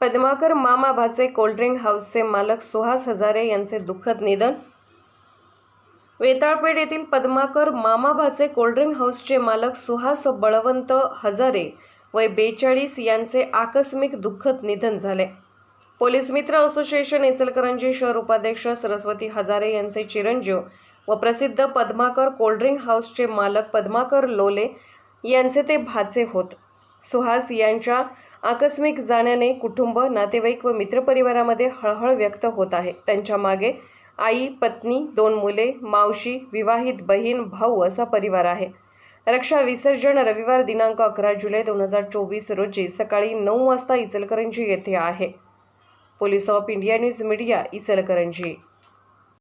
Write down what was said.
पद्माकर मामा भाचे कोल्ड्रिंक हाऊसचे मालक सुहास हजारे यांचे दुःखद निधन. वेताळपेठ येथील पद्माकर मामा भाचे कोल्ड्रिंक हाऊसचे मालक सुहास बळवंत हजारे वय बेचाळीस यांचे आकस्मिक दुःखद निधन झाले. पोलीस मित्र असोसिएशन इचलकरंजी शहर उपाध्यक्ष सरस्वती हजारे यांचे चिरंजीव व प्रसिद्ध पद्माकर कोल्ड्रिंक हाऊसचे मालक पद्माकर लोले यांचे ते भाचे होत. सुहास यांच्या आकस्मिक जाण्याने कुटुंब नातेवाईक व मित्रपरिवारामध्ये हळहळ व्यक्त होत आहे. त्यांच्या मागे आई पत्नी दोन मुले मावशी विवाहित बहीण भाऊ असा परिवार आहे. रक्षा विसर्जन रविवार दिनांक अकरा जुलै दोन हजार चोवीस रोजी सकाळी नऊ वाजता इचलकरंजी येथे आहे. Police of India news media Ichalkaranji.